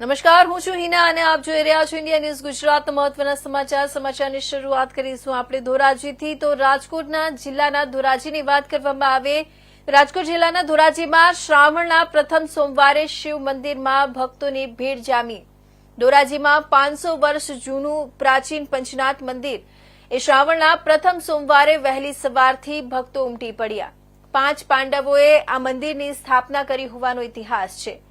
નમસ્કાર, હું છું હિના અને આપ જોઈ રહ્યા છો ઇન્ડિયા ન્યૂઝ ગુજરાત. મહત્વના સમાચાર, સમાચારની શરૂઆત કરીશું આપણે ધોરાજીથી. તો રાજકોટના જિલ્લાના ધોરાજીની વાત કરવામાં આવે. રાજકોટ જિલ્લાના ધોરાજીમાં શ્રાવણના પ્રથમ સોમવારે શિવ મંદિરમાં ભક્તોની ભીડ જામી. ધોરાજીમાં પાંચસો વર્ષ જૂનું પ્રાચીન પંચનાથ મંદિર. એ શ્રાવણના પ્રથમ સોમવારે વહેલી સવારથી ભક્તો ઉમટી પડ્યા. પાંચ પાંડવોએ આ મંદિરની સ્થાપના કરી હોવાનો ઇતિહાસ છે.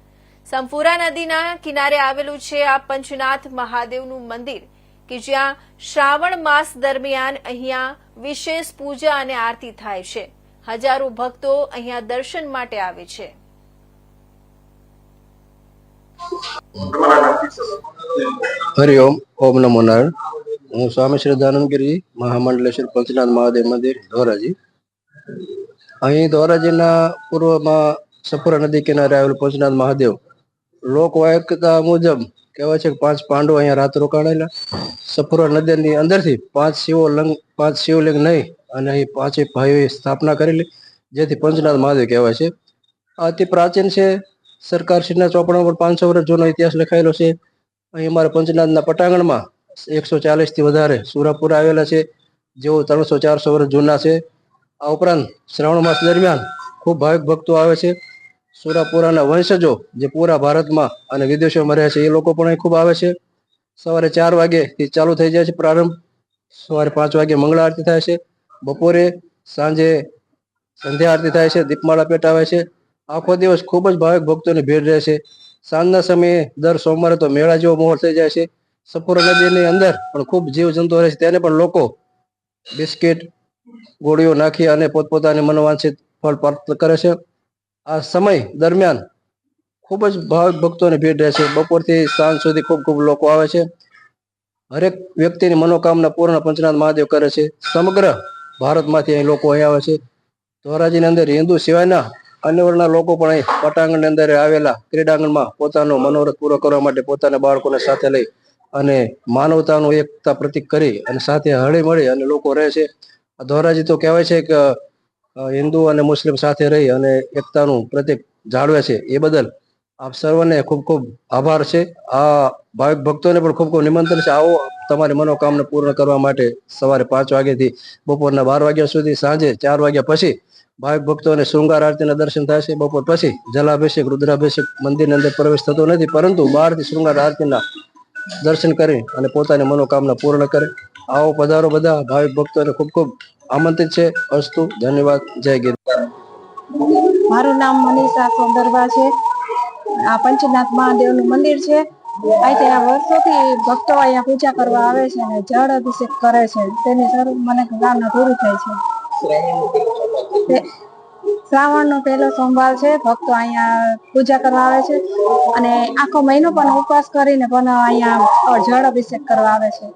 સંપુરા નદીના કિનારે આવેલું છે આ પંચનાથ મહાદેવનું મંદિર, કે જ્યાં શ્રાવણ માસ દરમિયાન અહીંયા વિશેષ પૂજા અને આરતી થાય છે. હજારો ભક્તો અહીંયા દર્શન માટે આવે છે. હરિઓમ ઓમ નમો હું સ્વામી શ્રદ્ધાનંદ ગિરી મહામંડલેશ્વર પંચનાથ મહાદેવ મંદિર, ધોરાજી. અહીં ધોરાજીના પૂર્વમાં સપુરા નદી કિનારે આવેલું પંચનાથ મહાદેવ લોકવાયકતા મુજબ કહેવાય છે કે પાંચ પાંડવો અહીંયા રાત રોકાણેલા. સપુરા નદીની અંદરથી પાંચ શિવો લંગ, પાંચ શિવલિંગ નહીં, અને અહીં પાંચે ભાઈઓએ સ્થાપના કરેલી, જેથી પંચનાથ મહાદેવ કહેવાય છે. અતિ પ્રાચીન છે. સરકારશ્રીના ચોપડા પર પાંચસો વર્ષ જૂનો ઇતિહાસ લખાયેલો છે. અહીં અમારા પંચનાથના પટાંગણમાં એકસો ચાલીસથી વધારે સુરાપુરા આવેલા છે, જેઓ ત્રણસો ચારસો વર્ષ જૂના છે. આ ઉપરાંત શ્રાવણ માસ દરમિયાન ખૂબ ભાવિક ભક્તો આવે છે. સુરાપુરાના વંશજો જે પૂરા ભારતમાં અને વિદેશોમાં રહે છે, એ લોકો પણ અહીં ખૂબ આવે છે. સવારે ચાર વાગે થી ચાલુ થઈ જાય છે પ્રારંભ. સવારે પાંચ વાગે મંગળા આરતી થાય છે. બપોરે સાંજે સંધ્યા આરતી થાય છે, દીપમાળા પેટાવે છે. આખો દિવસ ખૂબ જ ભાવિક ભક્તોની ભીડ રહે છે. સાંજના સમયે દર સોમવારે તો મેળા જેવો માહોલ થઈ જાય છે. સપુરા નદીની અંદર પણ ખૂબ જીવ જંતુ રહે છે. તેને પણ લોકો બિસ્કિટ, ગોળીઓ નાખી અને પોતપોતાની મનોવાંછિત ફળ પ્રાપ્ત કરે છે. આ સમય દરમિયાન ખૂબ જ ભાવિક ભક્તોની ભીડ રહે છે. બપોરથી સાંજ સુધી ખૂબ ખૂબ લોકો આવે છે. હરેક વ્યક્તિની મનોકામના પૂર્ણ પંચનાથ મહાદેવ કરે છે. સમગ્ર ભારતમાંથી અહીં લોકો અહીં આવે છે. ધોરાજીની અંદર હિન્દુ સિવાયના અન્ય લોકો પણ અહીં પટાંગણની અંદર આવેલા ક્રીડાંગણમાં પોતાનો મનોરથ પૂરો કરવા માટે પોતાના બાળકોને સાથે લઈ અને માનવતાનું એકતા પ્રતિક કરી અને સાથે હળી મળી અને લોકો રહે છે. ધોરાજી તો કહેવાય છે કે હિન્દુ અને મુસ્લિમ સાથે રહી અને એકતાનું પ્રતિક જાળવે છે. એ બદલ આપ સર્વને ખૂબ ખૂબ આભાર છે. આ ભાવિક ભક્તોને પણ ખૂબ ખૂબ નિમંત્રણ છે. આવો તમારી મનોકામના પૂર્ણ કરવા માટે સવારે પાંચ વાગ્યાથી બપોરના બાર વાગ્યા સુધી સાંજે ચાર વાગ્યા પછી ભાવિક ભક્તોને શૃંગાર આરતીના દર્શન થાય છે. બપોર પછી જલાભિષેક, રુદ્રાભિષેક મંદિરની અંદર પ્રવેશ થતો નથી, પરંતુ બહારથી શૃંગાર આરતીના દર્શન કરી અને પોતાની મનોકામના પૂર્ણ કરે. આવો પધારો બધા ભાવિક ભક્તોને ખૂબ ખૂબ આમંત્રિત છે. અસ્તુ, ધન્યવાદ. જય ગીર. મારું નામ મનીષા સોંદરવા છે. આ પંચનાથ મહાદેવનું મંદિર છે. અહીંથી આ વર્ષોથી ભક્તો અહીંયા પૂજા કરવા આવે છે અને જળ અભિષેક કરે છે. તેની સર્વ મને જ્ઞાન પૂરી થાય છે. શ્રાવણનો પહેલો સોમવાર છે. ભક્તો અહીંયા પૂજા કરવા આવે છે. અને આખો મહિનો પણ ઉપવાસ કરીને પણ અહીંયા જળ અભિષેક કરવા આવે છે.